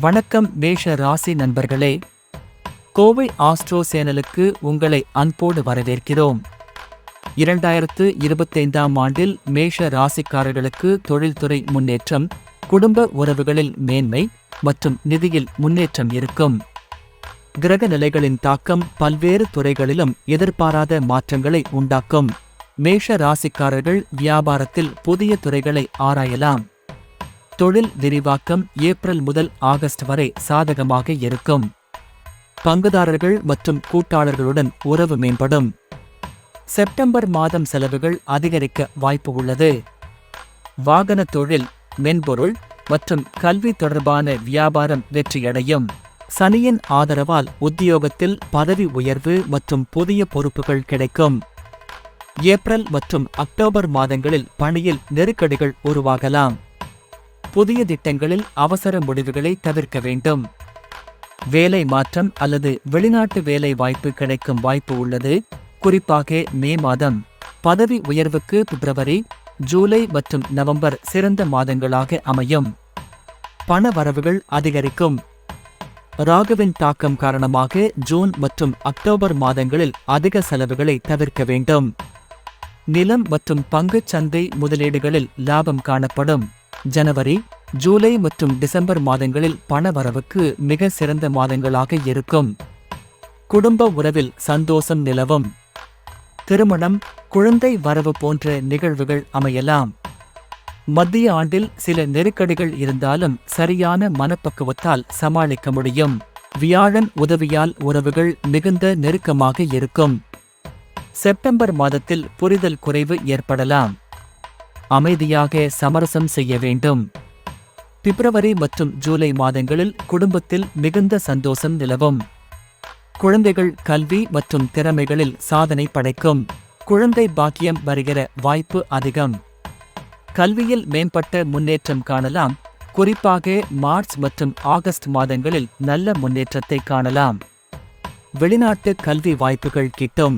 வணக்கம் மேஷ ராசி நண்பர்களே. கோவை ஆஸ்ட்ரோ சேனலுக்கு உங்களை அன்போடு வரவேற்கிறோம். இரண்டாயிரத்து இருபத்தைந்தாம் ஆண்டில் மேஷ ராசிக்காரர்களுக்கு தொழில்துறை முன்னேற்றம் குடும்ப உறவுகளில் மேன்மை மற்றும் நிதியில் முன்னேற்றம் இருக்கும். கிரக நிலைகளின் தாக்கம் பல்வேறு துறைகளிலும் எதிர்பாராத மாற்றங்களை உண்டாக்கும். மேஷ ராசிக்காரர்கள் வியாபாரத்தில் புதிய துறைகளை ஆராயலாம். தொழில் விரிவாக்கம் ஏப்ரல் முதல் ஆகஸ்ட் வரை சாதகமாக இருக்கும். பங்குதாரர்கள் மற்றும் கூட்டாளர்களுடன் உறவு மேம்படும். செப்டம்பர் மாதம் செலவுகள் அதிகரிக்க வாய்ப்பு உள்ளது. வாகன தொழில் மென்பொருள் மற்றும் கல்வி தொடர்பான வியாபாரம் வெற்றியடையும். சனியின் ஆதரவால் உத்தியோகத்தில் பதவி உயர்வு மற்றும் புதிய பொறுப்புகள் கிடைக்கும். ஏப்ரல் மற்றும் அக்டோபர் மாதங்களில் பணியில் நெருக்கடிகள் உருவாகலாம். புதிய திட்டங்களில் அவசர முடிவுகளை தவிர்க்க வேண்டும். வேலை மாற்றம் அல்லது வெளிநாட்டு வேலை வாய்ப்பு கிடைக்கும் வாய்ப்பு உள்ளது. குறிப்பாக மே மாதம். பதவி உயர்வுக்கு பிப்ரவரி ஜூலை மற்றும் நவம்பர் சிறந்த மாதங்களாக அமையும். பண வரவுகள் அதிகரிக்கும். ராகுவின் தாக்கம் காரணமாக ஜூன் மற்றும் அக்டோபர் மாதங்களில் அதிக செலவுகளை தவிர்க்க வேண்டும். நிலம் மற்றும் பங்குச் சந்தை முதலீடுகளில் லாபம் காணப்படும். ஜனவரி ஜூலை மற்றும் டிசம்பர் மாதங்களில் பண வரவுக்கு மிக சிறந்த மாதங்களாக இருக்கும். குடும்ப உறவில் சந்தோஷம் நிலவும். திருமணம் குழந்தை வரவு போன்ற நிகழ்வுகள் அமையலாம். மத்திய ஆண்டில் சில நெருக்கடிகள் இருந்தாலும் சரியான மனப்பக்குவத்தால் சமாளிக்க முடியும். வியாழன் உதவியால் உறவுகள் மிகுந்த நெருக்கமாக இருக்கும். செப்டம்பர் மாதத்தில் புரிதல் குறைவு ஏற்படலாம். அமைதியாக சமரசம் செய்ய வேண்டும். பிப்ரவரி மற்றும் ஜூலை மாதங்களில் குடும்பத்தில் மிகுந்த சந்தோஷம் நிலவும். குழந்தைகள் கல்வி மற்றும் திறமைகளில் சாதனை படைக்கும். குழந்தை பாக்கியம் வருகிற வாய்ப்பு அதிகம். கல்வியில் மேம்பட்ட முன்னேற்றம் காணலாம். குறிப்பாக மார்ச் மற்றும் ஆகஸ்ட் மாதங்களில் நல்ல முன்னேற்றத்தை காணலாம். வெளிநாட்டு கல்வி வாய்ப்புகள் கிட்டும்.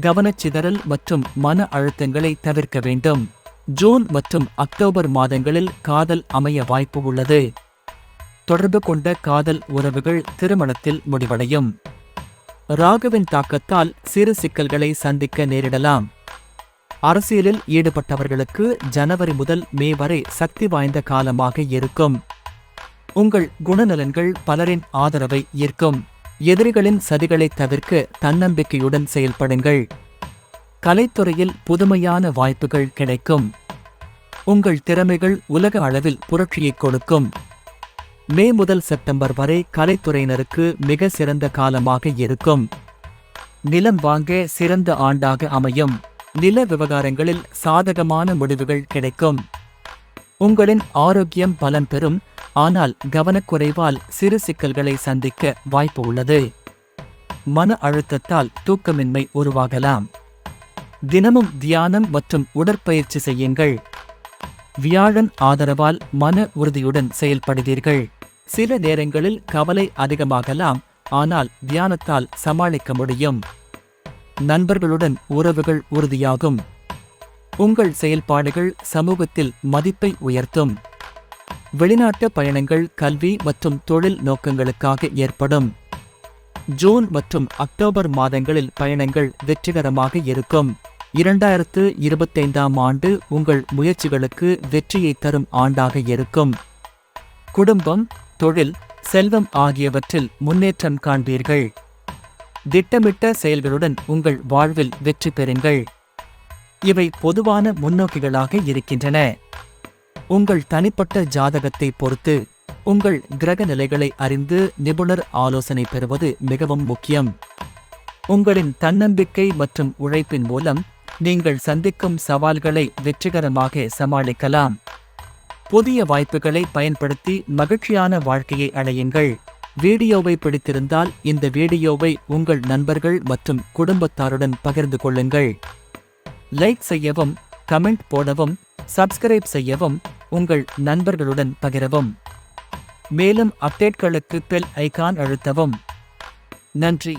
கவனச்சிதறல் மற்றும் மன அழுத்தங்களை தவிர்க்க வேண்டும். ஜூன் மற்றும் அக்டோபர் மாதங்களில் காதல் அமைய வாய்ப்பு உள்ளது. தொடர்பு கொண்ட காதல் உறவுகள் திருமணத்தில் முடிவடையும். ராகுவின் தாக்கத்தால் சிறு சிக்கல்களை சந்திக்க நேரிடலாம். அரசியலில் ஈடுபட்டவர்களுக்கு ஜனவரி முதல் மே வரை சக்தி வாய்ந்த காலமாக இருக்கும். உங்கள் குணநலன்கள் பலரின் ஆதரவை ஈர்க்கும். எதிரிகளின் சதிகளை தவிர்க்க தன்னம்பிக்கையுடன் செயல்படுங்கள். கலைத்துறையில் புதுமையான வாய்ப்புகள் கிடைக்கும். உங்கள் திறமைகள் உலக அளவில் புரட்சியை கொடுக்கும். மே முதல் செப்டம்பர் வரை கலைத்துறையினருக்கு மிக சிறந்த காலமாக இருக்கும். நிலம் வாங்க சிறந்த ஆண்டாக அமையும். நில விவகாரங்களில் சாதகமான முடிவுகள் கிடைக்கும். உங்களின் ஆரோக்கியம் பலன் பெறும். ஆனால் கவனக்குறைவால் சிறு சிக்கல்களை சந்திக்க வாய்ப்பு உள்ளது. மன அழுத்தத்தால் தூக்கமின்மை உருவாகலாம். தினமும் தியானம் மற்றும் உடற்பயிற்சி செய்யுங்கள். வியாழன் ஆதரவால் மன உறுதியுடன் செயல்படுவீர்கள். சில நேரங்களில் கவலை அதிகமாகலாம் ஆனால் தியானத்தால் சமாளிக்க முடியும். நண்பர்களுடன் உறவுகள் உறுதியாகும். உங்கள் செயல்பாடுகள் சமூகத்தில் மதிப்பை உயர்த்தும். வெளிநாட்டு பயணங்கள் கல்வி மற்றும் தொழில் நோக்கங்களுக்காக ஏற்படும். ஜூன் மற்றும் அக்டோபர் மாதங்களில் பயணங்கள் வெற்றிகரமாக இருக்கும். இரண்டாயிரத்து இருபத்தைந்தாம் ஆண்டு உங்கள் முயற்சிகளுக்கு வெற்றியை தரும் ஆண்டாக இருக்கும். குடும்பம் தொழில் செல்வம் ஆகியவற்றில் முன்னேற்றம் காண்பீர்கள். திட்டமிட்ட செயல்களுடன் உங்கள் வாழ்வில் வெற்றி பெறுங்கள். இவை பொதுவான முன்னோக்கிகளாக இருக்கின்றன. உங்கள் தனிப்பட்ட ஜாதகத்தை பொறுத்து உங்கள் கிரக நிலைகளை அறிந்து நிபுணர் ஆலோசனை பெறுவது மிகவும் முக்கியம். உங்களின் தன்னம்பிக்கை மற்றும் உழைப்பின் மூலம் நீங்கள் சந்திக்கும் சவால்களை வெற்றிகரமாக சமாளிக்கலாம். புதிய வாய்ப்புகளை பயன்படுத்தி மகிழ்ச்சியான வாழ்க்கையை அடையுங்கள். வீடியோவை பிடித்திருந்தால் இந்த வீடியோவை உங்கள் நண்பர்கள் மற்றும் குடும்பத்தாருடன் பகிர்ந்து கொள்ளுங்கள். லைக் செய்யவும் கமெண்ட் போடவும் சப்ஸ்கிரைப் செய்யவும் உங்கள் நண்பர்களுடன் பகிரவும். மேலும் அப்டேட்களுக்கு பெல் ஐகான் அழுத்தவும். நன்றி.